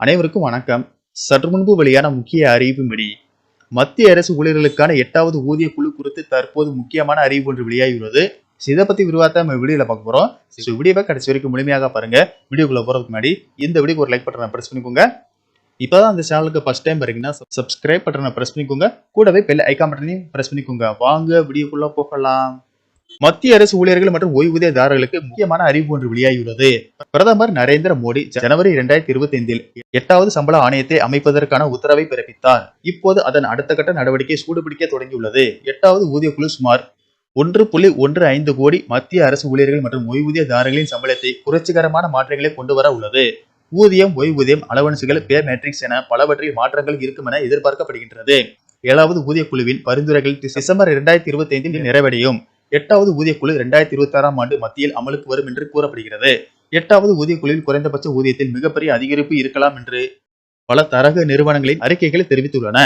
அனைவருக்கும் வணக்கம். சற்று முன்பு வெளியான முக்கிய அறிவிப்பின்படி மத்திய அரசு ஊழியர்களுக்கான எட்டாவது ஊதிய குழு குறித்து தற்போது முக்கியமான அறிவிப்பு ஒன்று வெளியாகியுள்ளது. இதை பத்தி விரிவாத்த நம்ம வீடியோல பார்க்க போறோம். ஸோ வீடியோவை கடைசி வரைக்கும் முழுமையாக பாருங்க. வீடியோக்குள்ள போறதுக்கு முன்னாடி இந்த வீடியோக்கு ஒரு லைக் பட்டனை பிரஸ் பண்ணிக்கோங்க. இப்போதான் அந்த சேனலுக்கு ஃபர்ஸ்ட் டைம் வரீங்கன்னா சப்ஸ்கிரைப் பட்டனை பிரஸ் பண்ணிக்கோங்க. கூடவே பெல் ஐக்கான் பட்டனையும் பிரஸ் பண்ணிக்கோங்க. வாங்க வீடியோக்குள்ள போகலாம். மத்திய அரசு ஊழியர்கள் மற்றும் ஓய்வூதியதாரர்களுக்கு முக்கியமான அறிவிப்பு ஒன்று வெளியாகியுள்ளது. பிரதமர் நரேந்திர மோடி ஜனவரி இரண்டாயிரத்தி இருபத்தி ஐந்தில் எட்டாவது சம்பள ஆணையத்தை அமைப்பதற்கான உத்தரவை பிறப்பித்தார். இப்போது அதன் அடுத்த கட்ட நடவடிக்கை சூடுபிடிக்க தொடங்கியுள்ளது. எட்டாவது ஊதிய குழு சுமார் ஒன்று புள்ளி ஒன்று ஐந்து கோடி மத்திய அரசு ஊழியர்கள் மற்றும் ஓய்வூதியதாரர்களின் சம்பளத்தை புரட்சிகரமான மாற்றங்களை கொண்டு வர உள்ளது. ஊதியம் ஓய்வூதியம் அலவன்சுகள் பே மேட்ரிக்ஸ் என பலவற்றில் மாற்றங்கள் இருக்கும் என எதிர்பார்க்கப்படுகின்றது. ஏழாவது ஊதிய குழுவின் பரிந்துரைகள் டிசம்பர் இரண்டாயிரத்தி இருபத்தி ஐந்தில் நிறைவடையும். எட்டாவது ஊதியக்குழு இரண்டாயிரத்தி இருபத்தி ஆறாம் ஆண்டு மத்தியில் அமலுக்கு வரும் என்று கூறப்படுகிறது. எட்டாவது ஊதியக்குழுவில் குறைந்தபட்ச ஊதியத்தில் மிகப்பெரிய அதிகரிப்பு இருக்கலாம் என்று பல தரக நிறுவனங்களின் அறிக்கைகள் தெரிவித்துள்ளன.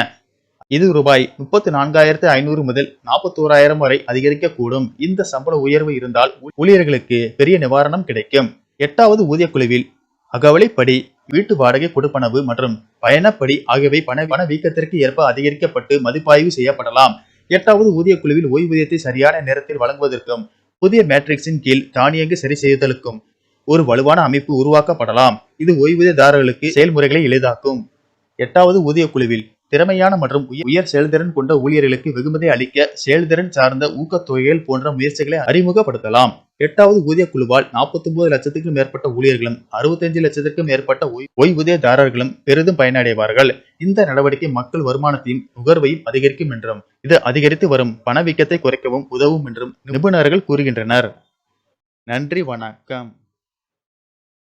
இது ரூபாய் முப்பத்தி நான்காயிரத்து ஐநூறு முதல் நாற்பத்தோராயிரம் வரை அதிகரிக்கக்கூடும். இந்த சம்பள உயர்வு இருந்தால் ஊழியர்களுக்கு பெரிய நிவாரணம் கிடைக்கும். எட்டாவது ஊதியக்குழுவில் அகவலைப்படி வீட்டு வாடகை கொடுப்பனவு மற்றும் பயணப்படி ஆகியவை பண பண வீக்கத்திற்கு ஏற்ப அதிகரிக்கப்பட்டு மதிப்பாய்வு செய்யப்படலாம். எட்டாவது ஊதிய குழுவில் ஓய்வூதியத்தை சரியான நேரத்தில் வழங்குவதற்கும் புதிய மேட்ரிக்ஸின் கீழ் தானியங்கி சரி செய்தலுக்கும் ஒரு வலுவான அமைப்பு உருவாக்கப்படலாம். இது ஓய்வூதியதாரர்களுக்கு செயல்முறைகளை எளிதாக்கும். எட்டாவது ஊதிய குழுவில் திறமையான மற்றும் உயர் செயல்திறன் கொண்ட ஊழியர்களுக்கு வெகுமதி அளிக்க செயல்திறன் சார்ந்த ஊக்கத்தொகைகள் போன்ற முயற்சிகளை அறிமுகப்படுத்தலாம். எட்டாவது ஊதிய குழுவால் 49 லட்சத்துக்கும் மேற்பட்ட ஊழியர்களும் 65 லட்சத்திற்கும் மேற்பட்ட ஓய்வூதியதாரர்களும் பெரிதும் பயனடைவார்கள். இந்த நடவடிக்கை மக்கள் வருமானத்தையும் நுகர்வையும் அதிகரிக்கும் என்றும் இது அதிகரித்து வரும் பணவீக்கத்தை குறைக்கவும் உதவும் என்றும் நிபுணர்கள் கூறுகின்றனர். நன்றி வணக்கம்.